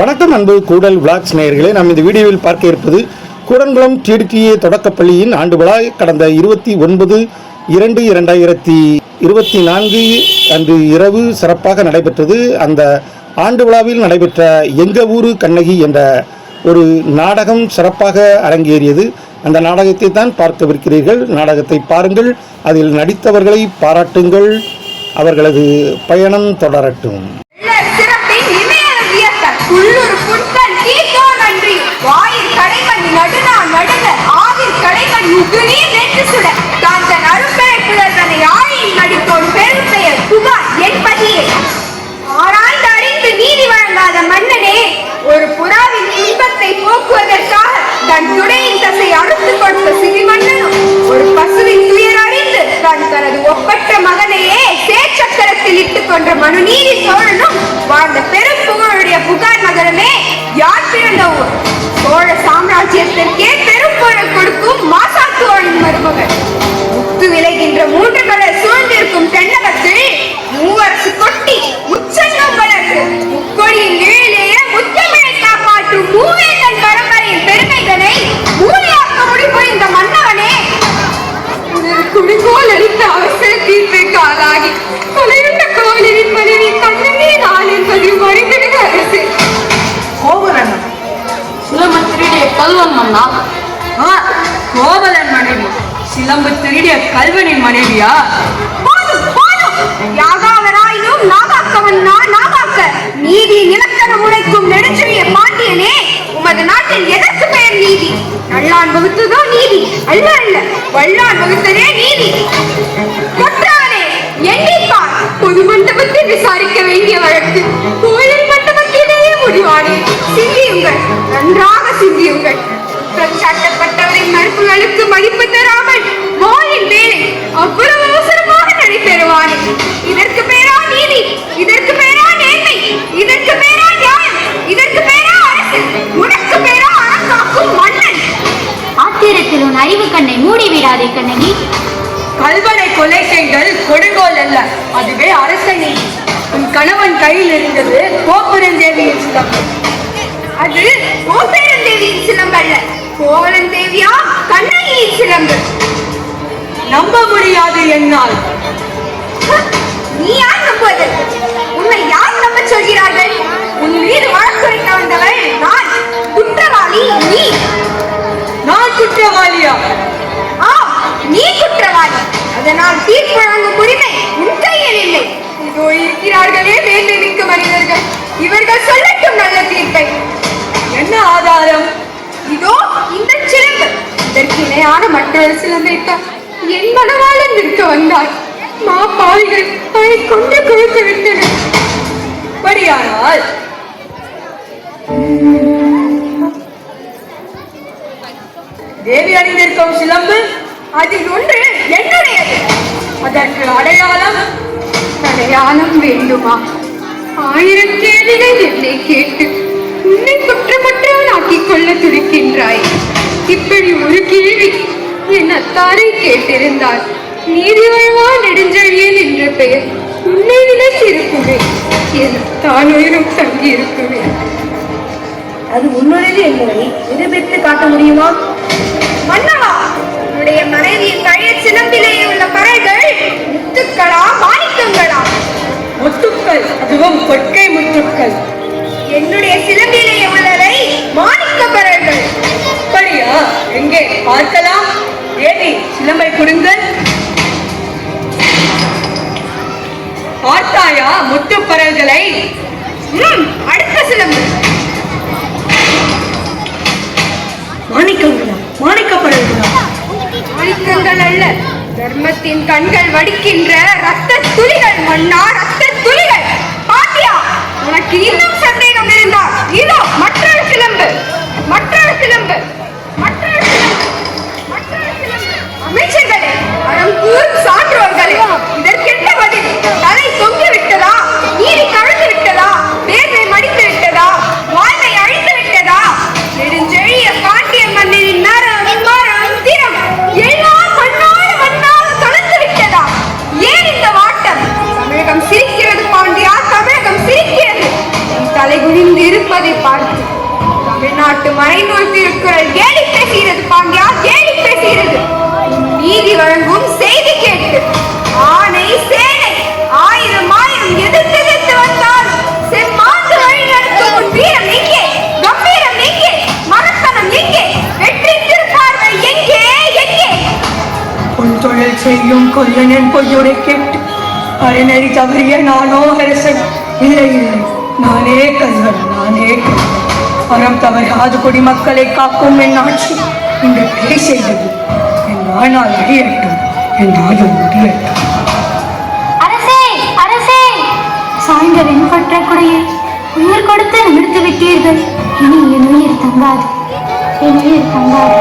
வணக்கம் அன்பு கூடல் விளாக்ஸ் நேயர்களே நாம் இந்த வீடியோவில் பார்க்க இருப்பது கூடன்குளம் டிடிடிஏ தொடக்கப்பள்ளியின் ஆண்டு விழா கடந்த இருபத்தி ஒன்பது இரண்டு இரண்டாயிரத்தி இருபத்தி நான்கு அன்று இரவு சிறப்பாக நடைபெற்றது. அந்த ஆண்டு விழாவில் நடைபெற்ற எங்க ஊரு கண்ணகி என்ற ஒரு நாடகம் சிறப்பாக அரங்கேறியது. அந்த நாடகத்தை தான் பார்க்கவிருக்கிறீர்கள். நாடகத்தை பாருங்கள் அதில் நடித்தவர்களை பாராட்டுங்கள் அவர்களது பயணம் தொடரட்டும். நடுங்க ஆவில் கடைமண் உகுநீர் நெற்று சுட. தான் தன் அரும்பெயர் புலர்தனை ஆழியில் நடித்தோன் பெரும் பெயர் புகார் என்பதியே. ஆராய்ந்து அறிந்து நீதி வழங்காத மன்னனே ஒரு புறாவின் இன்பத்தை போக்குவதற்காக தன் துடையின் தசை அறுத்து கொடுத்த சிறிமன்னனும் ஒரு பசுவின் துயர் அறிந்து தான் தனது ஒப்பற்ற மகனையே சேச்சக்கரத்தில் இட்டுக் கொன்ற மனுநீதி சோழனும் வாழ்ந்த பெரும் புகழுடைய புகார் நகரமே யார் பிறந்த ஊர்? சோழ சாம்ராஜ்யத்திற்கே பெரும் புகழ் கொடுக்கும் மாசாத்துவனின் மருமகள். திருடிய கல்வனின் மனைவியா? யாகாவராயினும் நாகாக்கவன் நான் நாகாக்க. நீதி நிலத்தரம் உழைக்கும் நெடுஞ்செழிய பாண்டியனே உமது நாட்டில் எதற்கு பெயர் நீதி? நல்லான் வகுத்ததோ நீதி அல்ல அல்ல வல்லான் வகுத்ததே நீதி. கொற்றானே எண்ணிப்பார். பொது மண்டபத்தில் விசாரிக்க வேண்டிய வழக்கு. கோயில் மண்டபத்திலேயே முடிவானே. சிந்தியுங்கள் நன்றாக சிந்தியுங்கள். குற்றம் சாட்டப்பட்டவரின் மறுப்புகளுக்கு மதிப்பு தராமல் வாயின் மேலே அவ்வளவு அவசரமாக நடைபெறுவானே இதற்கு பேரா நீதி இதற்கு பேரா நேர்மை இதற்கு பேரா நியாயம் இதற்கு பேரா அரசு உனக்கு பேரா அறங்காக்கும் மன்னன். ஆத்திரத்தில் உன் அறிவு கண்ணை மூடி விடாதே கண்ணகி. கல்வனை கொலை செய்தல் கொடுங்கோல் அல்ல அதுவே அரச நீதி உன் கணவன் கையில் இருந்தது கோபுரந்தேவியின் சிலம்பு. அது கோபேரந்தேவியின் சிலம்பல்ல. கோவலன் தேவியா கண்ணகியின் சிலம்பு. நம்ப முடியாது என்னால். நீ யார் நம்புவதற்கு உன்னை யார் நம்ப சொல்கிறார்கள்? உன் மீது வழக்குரைக்க வந்தவள் நான். குற்றவாளி நீ. நான் குற்றவாளியா? ஆ நீ குற்றவாளி. அதனால் தீர்ப்பு வழங்கும் உரிமை உன் கையில் இல்லை. இதோ இருக்கிறார்களே மேன்மை மிக்க மனிதர்கள். இவர்கள் சொல்லட்டும் நல்ல தீர்ப்பை. என்ன ஆதாரம்? இதோ இந்த சிலம்பு. இதற்கு இணையான மற்றொரு சிலம்பை தான் என் மனவாளன் நிற்க வந்தாய். மா பாவிகள் அதை கொண்டு கொடுத்து விட்டன. அப்படியானால்? தேவி அணிந்திருக்கும் சிலம்பு அதில் ஒன்று என்னுடையது. அதற்கு அடையாளம் அடையாளம் வேண்டுமா? ஆயிரம் கேள்விகள் என்னை கேட்டு உன்னை குற்றமற்ற என் அத்தாரை கேட்டிருந்தால் நீதி வாழ்வா நெடுஞ்செழியன் என்ற பெயர் உன்னை விட இருக்குமே என் தான் உயிரும் தங்கி இருக்குமே அது உன்னுடையது என்பதை நிரூபித்து காட்ட முடியுமா? மன்னவா உன்னுடைய மனைவியின் பழைய சிலம்பிலேயே உள்ள பறைகள் முத்துக்களா மாணிக்கங்களா? முத்துக்கள் அதுவும் கொட்கை முத்துக்கள். என்னுடைய சிலம்பிலேயே உள்ளவை மாணிக்க பறைகள். அப்படியா? எங்கே பார்க்கலாம். ஏடி சிலம்பை கொடுங்கள் பார்த்தாயா முத்துப்பறல்களை ம், அடுத்த சிலம்பு. மாணிக்கங்களா மாணிக்கப்பறல்களா மாணிக்கங்கள் அல்ல தர்மத்தின் கண்கள் வடிக்கின்ற ரத்த துளிகள் மன்னா ரத்த துளிகள் பாத்தியா உனக்கு இன்னும் மறைநூல் கேலி பேசுகிறது பாண்டியா கேலி பேசுகிறது. நீதி வழங்கும் செய்தி கேட்டு ஆணை சேனை ஆயிரம் ஆயிரம் எதிர்த்து எதிர்த்து வந்தால் செம்மாந்து வழி நடத்தும் உன் வீரம் எங்கே கம்பீரம் எங்கே மனத்தனம் எங்கே வெற்றி திருப்பார்வை எங்கே எங்கே? உன் தொழில் செய்யும் கொல்லனின் பொய்யுரை கேட்டு அரைநெறி தவறிய நானோ அரசன். இல்லை இல்லை நானே கல்வன் நானே கல்வன். அறம் தவறாது குடிமக்களை காக்கும் என் ஆட்சி. இந்த பிழை செய்தது என் ஆனால் அழியட்டும் என் நாடு முடியட்டும். அரசே அரசே! சாய்ந்த வெண்பற்ற குடையை உயிர் கொடுத்து நிமிர்த்து விட்டீர்கள் இனி என் உயிர் தங்காது. என் உயிர் தங்காது.